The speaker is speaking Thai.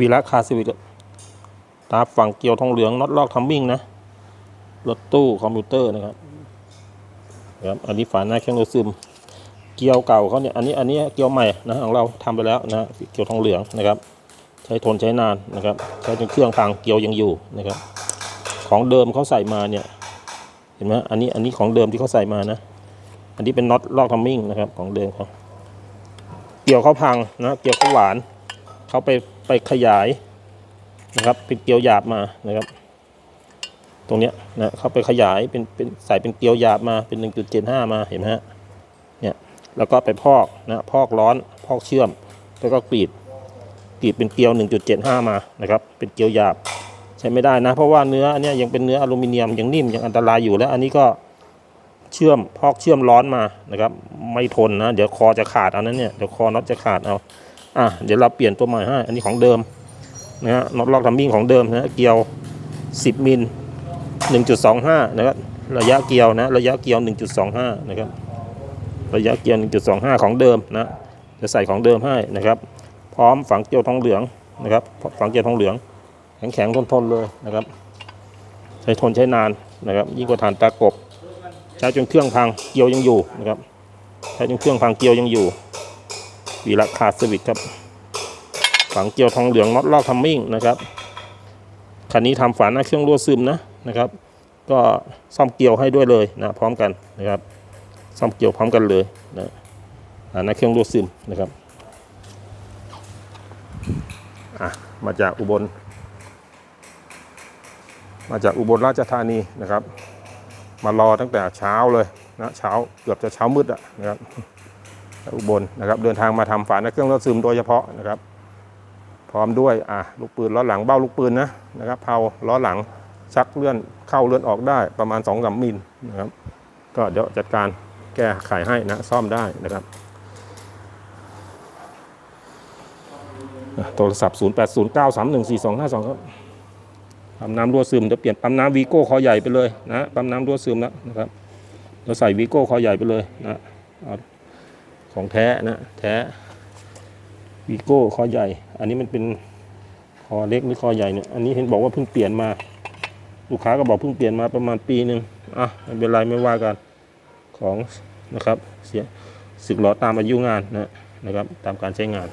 วีระคาร์ซีวิกตาฝั่งเกียวทองเหลืองน็อตลอกทัมมิ่งนะ รถตู้คอมพิวเตอร์นะครับครับอันนี้ฝาหน้าเครื่องดูดซึม เกียวเก่าเขาเนี่ย อันนี้ อันนี้เกียวใหม่นะของเราทำไปแล้วนะเกียวทองเหลืองนะครับ ใช้ทนใช้นานนะครับ ใช้จนเครื่องพังเกียวยังอยู่นะครับ ของเดิมเขาใส่มาเนี่ย เห็นไหมอันนี้ อันนี้ของเดิมที่เขาใส่มานะ อันนี้เป็นน็อตลอกทัมมิ่งนะครับ ของเดิมเขา เกียวเขาพังนะ เกียวเขาหวาน เขาไปไปขยายนะครับ เป็นเกลียวหยาบมานะครับ ตรงเนี้ยนะเขาไปขยายเป็นเป็นใส่เป็นเกลียวหยาบมาเป็น 1.75 มาเห็นไหมฮะเนี่ยแล้วก็ไปพอกนะพอกร้อนพอกเชื่อม แล้วก็กรีดกรีดเป็นเกลียว 1.75 มานะครับ เป็นเกลียวหยาบใช้ไม่ได้นะ เพราะว่าเนื้ออันเนี้ยยังเป็นเนื้ออลูมิเนียมยังนิ่มยังอันตรายอยู่แล้ว อันนี้ก็เชื่อมพอกเชื่อมร้อนมานะครับ ไม่ทนนะ เดี๋ยวคอจะขาดเอานั้นเนี่ยเดี๋ยวคอน็อตจะขาดเอา อะเดี๋ยวเราเปลี่ยนตัวใหม่ให้ อันนี้ของเดิมนะฮะน็อตล็อกทัมมิ่งของเดิมนะเกียว 10 มิล 1.25 นะครับ ระยะเกียวนะ ระยะเกียว 1.25 นะครับ ระยะเกียว 1.25 ของเดิมนะ จะใส่ของเดิมให้นะครับ พร้อมฝังเกียวทองเหลืองนะครับ ฝังเกียวทองเหลือง แข็งแข็งๆทนๆเลยนะครับ ใช้ทนใช้นานนะครับ ยิ่งกว่าฐานตากบ ใช้จนเครื่องพัง เกียวยังอยู่นะครับ ใช้จนเครื่องพังเกียวยังอยู่ วีระคาสวิตครับ ฝังเกลียวทองเหลืองน็อตลอกทัมมิ่งนะครับ คันนี้ทำฝาหน้าเครื่องรั่วซึมนะนะครับ ก็ซ่อมเกลียวให้ด้วยเลยนะพร้อมกันนะครับ ซ่อมเกลียวพร้อมกันเลยนะฝาหน้าเครื่องรั่วซึมนะครับอะมาจากอุบล มาจากอุบลราชธานีนะครับ มารอตั้งแต่เช้าเลยนะเช้าเกือบจะเช้ามืดอะนะครับ อุบลนะครับเดินทางมาทำฝาหน้าเครื่องรถซึมโดยเฉพาะนะครับ พร้อมด้วยอะลูกปืนล้อหลังเบ้าลูกปืนนะนะครับเผาล้อหลังชักเลื่อนเข้าเลื่อนออกได้ประมาณ2อสมิลนะครับ ก็เดี๋ยวจัดการแก้ไขให้นะซ่อมได้นะครับโทรศัพท์ 0 8 0 9 3 1 4 2 5 2 ครับ ปั๊มน้ำรั่วซึมเดี๋ยวเปลี่ยนปั๊มน้ำวีโก้คอใหญ่ไปเลยนะ ปั๊มน้ำรั่วซึมแล้วนะครับ เราใส่วีโก้คอใหญ่ไปเลยนะเอา ของแท้นะแท้วีโก้คอใหญ่ อันนี้มันเป็นคอเล็กหรือคอใหญ่เนี่ยอันนี้เห็นบอกว่าเพิ่งเปลี่ยนมา ลูกค้าก็บอกเพิ่งเปลี่ยนมาประมาณปีหนึ่งอะไม่เป็นไรไม่ว่ากันของนะครับเสียสึกหลอตามอายุงานนะนะครับ ตามการใช้งาน